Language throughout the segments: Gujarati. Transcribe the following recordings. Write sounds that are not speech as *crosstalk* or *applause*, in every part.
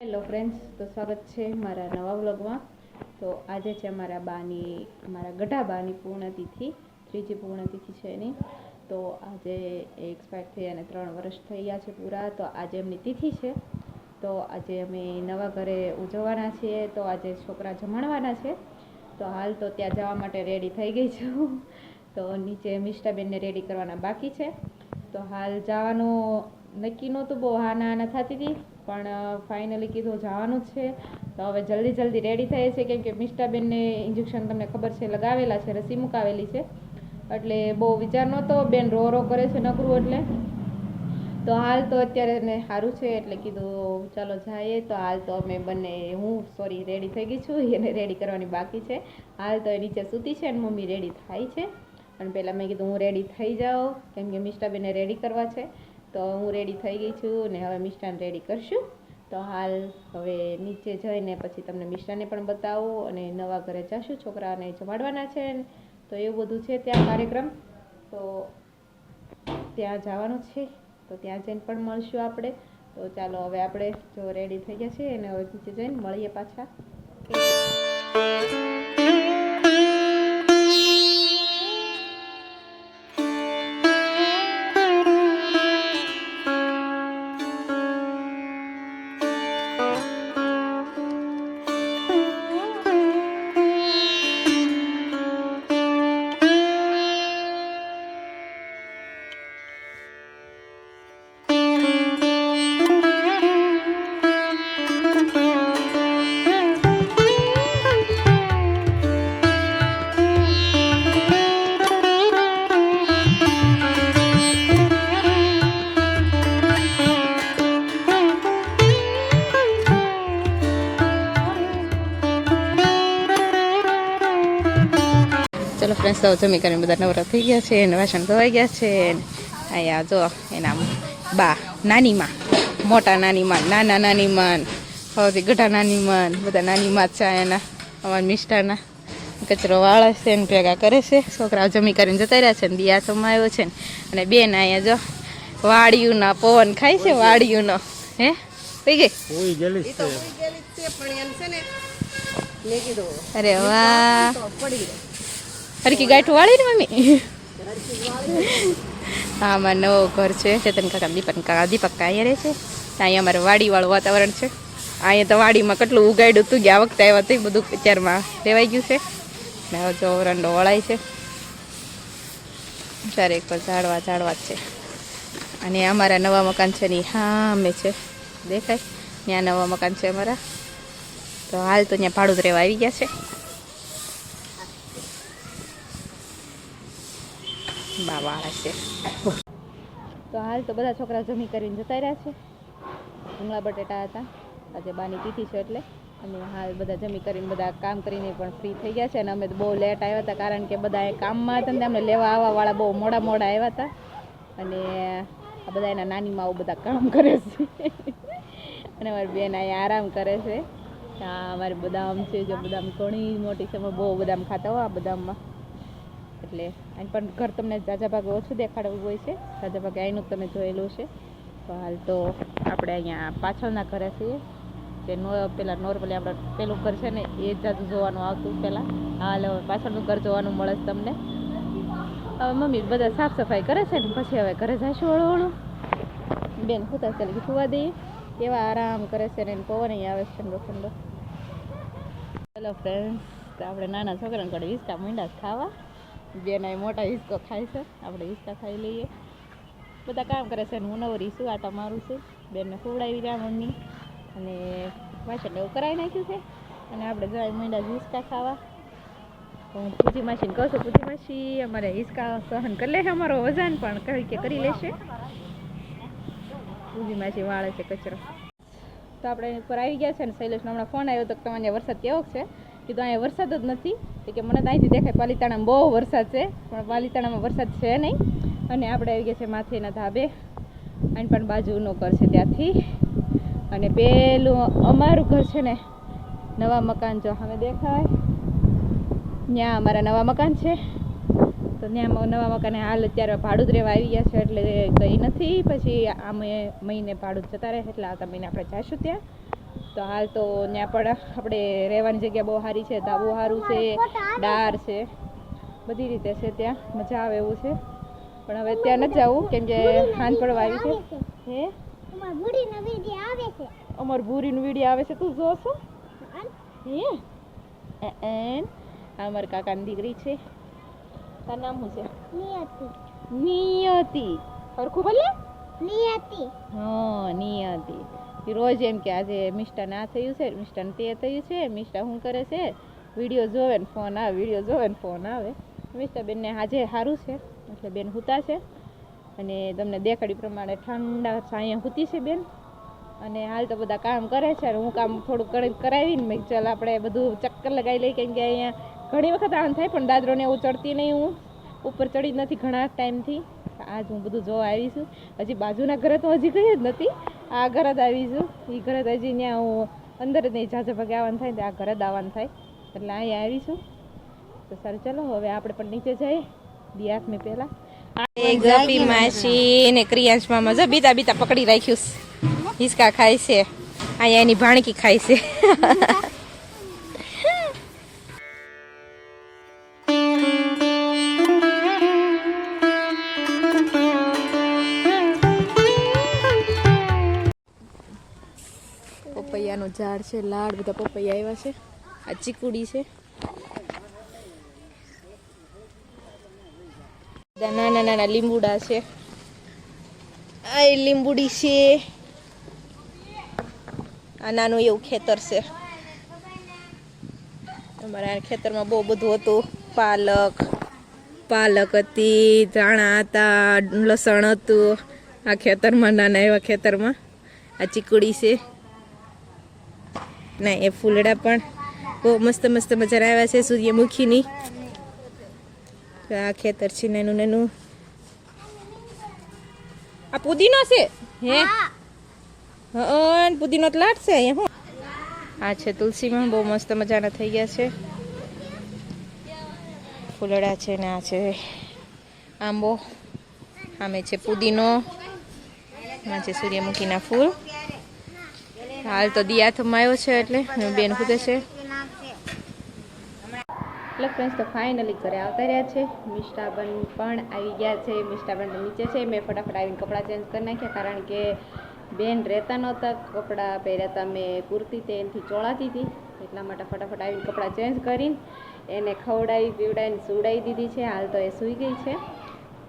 હેલો ફ્રેન્ડ્સ તો સ્વાગત છે મારા નવા વ્લોગમાં. તો આજે છે અમારા બાની, અમારા ગઢા બાની પૂર્ણતિથિ, ત્રીજી પૂર્ણતિથિ છે એની. તો આજે એક્સપાયર થઈ અને ત્રણ વર્ષ થઈ ગયા છે પૂરા, તો આજે એમની તિથિ છે. તો આજે અમે નવા ઘરે ઉજવવાના છીએ, તો આજે છોકરા જમાડવાના છે. તો હાલ તો ત્યાં જવા માટે રેડી થઈ ગઈ છું. તો નીચે મિષ્ટાબેનને રેડી કરવાના બાકી છે. તો હાલ જવાનું નક્કી નહોતું, બહુ હા ના થતી હતી. પણ ફાઇનલી કીધું જવાનું જ છે. તો હવે જલ્દી જલ્દી રેડી થઈએ છે કેમ કે મિષ્ટાબેનને ઇન્જેક્શન તમને ખબર છે, લગાવેલા છે, રસી મુકાવેલી છે. એટલે બહુ વિચાર નહોતો, બેન રો રો કરે છે નકરું એટલે. તો હાલ તો અત્યારે એને સારું છે, એટલે કીધું ચાલો જઈએ. તો હાલ તો અમે બંને, હું સોરી રેડી થઈ ગઈ છું, એને રેડી કરવાની બાકી છે. હાલ તો એ નીચે સૂતી છે અને મમ્મી રેડી થાય છે. અને પહેલાં મેં કીધું હું રેડી થઈ જાઉં, કેમ કે મિષ્ટાબેનને રેડી કરવા છે. તો હું રેડી થઈ ગઈ છું ને હવે મિષ્ટાન રેડી કરશું. તો હાલ હવે નીચે જઈને પછી તમને મિષ્ટાને પણ બતાવું અને નવા ઘરે જશું. છોકરાને જમાડવાના છે તો એવું બધું છે ત્યાં કાર્યક્રમ. તો ત્યાં જવાનું છે. તો ત્યાં જઈને પણ મળશું આપણે. તો ચાલો હવે આપણે જો રેડી થઈ ગયા છે અને હવે નીચે જઈને મળીએ પાછા. ફ્રેન્ડ્સ તો જમી કરીને બધા નવરા થઈ ગયા છે અને વાસણ ધોવાઈ ગયા છે. ને અહીંયા જો એના બા નાની માં મોટા નાની માં નાના નાની માન સૌથી ગઢા નાની માન બધા નાની માં છે એના અમારા મિષ્ટાના. કચરો વાળે છે ને ભેગા કરે છે. છોકરાઓ જમી કરીને જતા રહ્યા છે ને દિયા સમાયો છે ને. અને બેન અહીંયા જો વાડિયુંના પવન ખાય છે વાડિયુંનો હે? થઈ ગઈ? અરે વાહ. હરકી ગાંઠું વાળી ને મમ્મી? હા, અમારે નવો ઘર છે. ચેતન કાકા દીપક કાકા. દીપક અહીંયા રહે છે. અહીંયા અમારે વાડીવાળું વાતાવરણ છે. અહીંયા તો વાડીમાં કેટલું ઉગાડ્યું હતું ગયા વખતે આવ્યા હતું બધું અત્યારમાં લેવાઈ ગયું છે. ને હવે જો રંડો વળાય છે. ચારે એક પર ઝાડવા ઝાડવા જ છે. અને અમારા નવા મકાન છે ને હા અમે છે. દેખાય? ત્યાં નવા મકાન છે અમારા. તો હાલ તો ત્યાં ભાડું રહેવા આવી ગયા છે. બાવાળા હશે તો હાલ તો બધા છોકરા જમી કરીને જતા રહ્યા છે. ભૂંગળા બટેટા હતા. આજે બાની તિથિ છે એટલે. અને હાલ બધા જમી કરીને બધા કામ કરીને પણ ફ્રી થઈ ગયા છે. અને અમે બહુ લેટ આવ્યા હતા કારણ કે બધા એ કામમાં હતા ને અમને લેવા આવવાવાળા બહુ મોડા મોડા આવ્યા હતા. અને આ બધા એના નાની માઓ બધા કામ કરે છે. અને અમારી બેન અહીંયા આરામ કરે છે. હા, અમારે બદામ છે, જો બદામ ઘણી મોટી છે. અમે બહુ બદામ ખાતા હોય આ બદામમાં. એટલે અહીં પણ ઘર તમને જાજા ભાગે ઓછું દેખાડવું હોય છે. જાજા ભાગે અહીંનું તમે જોયેલું છે. તો હાલ તો આપણે અહીંયા પાછળના ઘરે છીએ. જે નો, પેલા નોર્મલી આપણે પેલું ઘર છે ને, એ જાજુ જોવાનું આવતું પહેલાં હાલ હવે પાછળનું ઘર જોવાનું મળે છે તમને. હવે મમ્મી બધા સાફ સફાઈ કરે છે ને, પછી હવે ઘરે જઈશું હળું હળું બેન સુતા ચાલી સુવા દઈએ. કેવા આરામ કરે છે ને, પવન આવે છે ઠંડો ઠંડો. ચલો ફ્રેન્ડ્સ આપણે નાના છોકરાને ઘરે હિસકા મીંડા ખાવા. બેન મોટા હિસ્કો ખાય છે. આપણે હિસકા ખાઈ લઈએ. બધા કામ કરે છે હું નવરી છું આટા મારું છું. બેનને ખવડાવી રહ્યા મમ્મી. અને પાછળ એવું કરાવી નાખ્યું છે. અને આપણે જાય મીંડા હિસ્કા ખાવા. હું પૂછી માસીને કહું છું પૂછી માસી, અમારે હિસ્કા સહન કરી લેશે અમારો વજન, પણ કહી કે કરી લેશે. પૂજી માસી વાળે છે કચરો. તો આપણે ઉપર આવી ગયા છે ને શૈલેષનો હમણાં ફોન આવ્યો તો કે તમારે વરસાદ કેવો છે? કીધું, અહીંયા વરસાદ જ નથી. કે, મને તો અહીંથી દેખાય પાલીતાણામાં બહુ વરસાદ છે, પણ પાલીતાણામાં વરસાદ છે નહીં. અને આપણે આવી ગયા છે માથેના ધાબે. અને પણ બાજુનો ઘર છે ત્યાંથી. અને પેલું અમારું ઘર છે ને, નવા મકાન જો સામે દેખાય. ત્યાં અમારા નવા મકાન છે. તો ત્યાં નવા મકાને હાલ અત્યારે ભાડું રહેવા આવી ગયા છે, એટલે કંઈ નથી. પછી આ મહિને ભાડું જતા રહે એટલે આવતા મહિને આપણે જઈશું ત્યાં. તો હાલ તો ત્યાં પણ આપણે રહેવાની જગ્યા બહુ સારી છે ધાબુ સારું છે ડાર છે બધી રીતે છે ત્યાં. મજા આવે એવું છે. પણ હવે ત્યાં નથી જવું કેમ કે હાંજ પડવા આવી છે. હે? અમાર ભૂરીનું વીડિયો આવે છે તું જોશો. હે? એન અમારા કાકાની દીકરી છે. તાર નામ શું છે? નિયતિ. નિયતિ. સરખું બોલે? નિયતિ. હા રોજ એમ કે આજે મિષ્ટાન આ થયું છે, મિષ્ટાન તે થયું છે, મિષ્ટા શું કરે છે? વીડિયો જોવે ને ફોન આવે, વીડિયો જોવે ને ફોન આવે. મિષ્ટા બેનને આજે સારું છે, એટલે બેન હુતા છે. અને તમને દેખાડી પ્રમાણે ઠંડા અહીંયા હુતી છે બેન. અને હાલ તો બધા કામ કરે છે, અને હું કામ કરી, કરાવીને મેં ચાલ આપણે બધું ચક્કર લગાવી લઈએ, કેમ કે અહીંયા ઘણી વખત આમ થાય, પણ દાદરોને એવું ચડતી નહીં હું. ઉપર ચડી નથી ઘણા ટાઈમથી. આજ હું બધું જોવા આવી છું. હજી બાજુના ઘરે તો હજી ગઈ જ નથી. આ ઘરે જ આવી છું. એ ઘરે હજી ત્યાં હું અંદર જ નહીં જાજે ભાગે આવવાનું થાય ને આ ઘરે જ આવવાનું થાય. એટલે અહીંયા આવી છું. તો સારું, ચલો હવે આપણે પણ નીચે જઈએ. દિયાસ મેં પહેલાં. ગપી માસી ને ક્રિયાંશ મામા જો બીતા બીતા પકડી રાખ્યું હિસકા ખાય છે. અહીંયા એની ભાણકી ખાય છે. *laughs* પપૈયાનું ઝાડ છે, લાડ, બધા પપૈયા આવ્યા છે. આ ચીકુડી છે. નાના નાના લીંબુડા છે. આ લીંબુડી છે. આ નાનું એવું ખેતર છે. અમારા ખેતરમાં બહુ બધું હતું. પાલક પાલક હતી, ધાણા હતા, લસણ હતું. આ ખેતરમાં, નાના એવા ખેતરમાં આ ચીકુડી છે. ના, એ ફૂલડા પણ બહુ મસ્ત મસ્ત મજા આવ્યા છે સૂર્યમુખીની. આ ખેતર છે નાનું નાનું. આ પુદીનો છે? હે? હા. પુદીનો તો લાટશે અહીંયા, હું. આ છે તુલસીમાં, બહુ મસ્ત મજાના થઈ ગયા છે. ફૂલડા છે ને આ છે આંબો. આમે છે પુદીનો. આ છે સૂર્યમુખીના ફૂલ. હાલ તો દિયાથમાં આવ્યો છે એટલે બેન ખુદે છે. એટલે ફ્રેન્ડ્સ તો ફાઇનલી ઘરે આવતા રહ્યા છે. મિષ્ટાબન પણ આવી ગયા છે. મિષ્ટાબન નીચે છે. મેં ફટાફટ આવીને કપડાં ચેન્જ કરી નાખ્યા કારણ કે બેન રહેતા નહોતા, કપડાં પહેર્યા હતા મેં કુર્તી તે એનથી ચોળાતી હતી. એટલા માટે ફટાફટ આવીને કપડાં ચેન્જ કરીને એને ખવડાવી, પીવડાવીને સુવડાવી દીધી છે. હાલ તો એ સૂઈ ગઈ છે.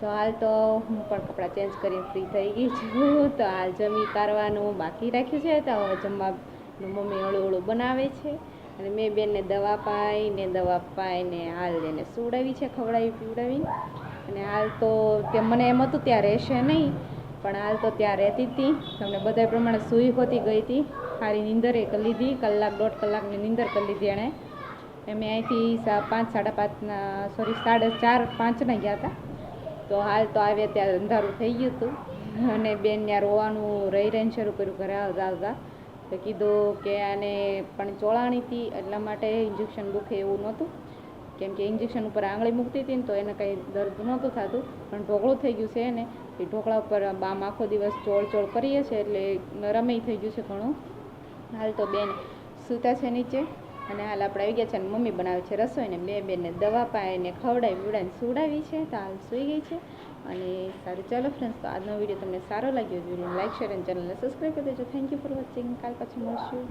તો હાલ તો હું પણ કપડાં ચેન્જ કરીને ફ્રી થઈ ગઈ છું. તો હાલ જમી કારવાનું બાકી રાખ્યું છે. તો હવે જમવાનું મમ્મી હળું હળું બનાવે છે. અને મેં બેનને દવા પાઈ ને દવા પાઈને હાલ એને સુવડાવી છે, ખવડાવી પીવડાવી અને હાલ તો તે મને એમ હતું ત્યાં રહેશે નહીં. પણ હાલ તો ત્યાં રહેતી હતી. તમને બધા પ્રમાણે સૂઈ હોતી ગઈ હતી. સારી નીંદરે કરી લીધી, કલાક દોઢ કલાકની નીંદર કરી લીધી એણે. અમે અહીંથી પાંચ, સાડા પાંચના સોરી સાડા ચાર, પાંચના ગયા હતા. તો હાલ તો આવ્યા ત્યાં અંધારું થઈ ગયું હતું. અને બેન ત્યાં રોવાનું રહી રહીને શરૂ કર્યું ઘરે આવતા આવતા. તો કીધું કે આને પણ ચોળાણી હતી, એટલા માટે ઇન્જેક્શન દુખે એવું નહોતું. કેમ કે ઇન્જેક્શન ઉપર આંગળી મૂકતી હતી ને તો એને કંઈ દર્દ નહોતું થતું. પણ ઢોકળું થઈ ગયું છે એને એ ઢોકળા ઉપર બામ આખો દિવસ ચોળ ચોળ કરીએ છીએ એટલે નરમય થઈ ગયું છે ઘણું. હાલ તો બેન સૂતા છે નીચે. અને હાલ આપણે આવી ગયા છે અને મમ્મી બનાવે છે રસોઈને. બે બેનને દવા પાઈને ખવડાવી બીવડાવીને સુવડાવી છે. તો હાલ સૂઈ ગઈ છે. અને સારું, ચાલો ફ્રેન્ડ્સ તો આજનો વીડિયો તમને સારો લાગ્યો વીડિયો લાઈક શેર અને ચેનલને સબસ્ક્રાઈબ કરી દેજો. થેન્ક યુ ફોર વોચિંગ કાલ પછી મળશું.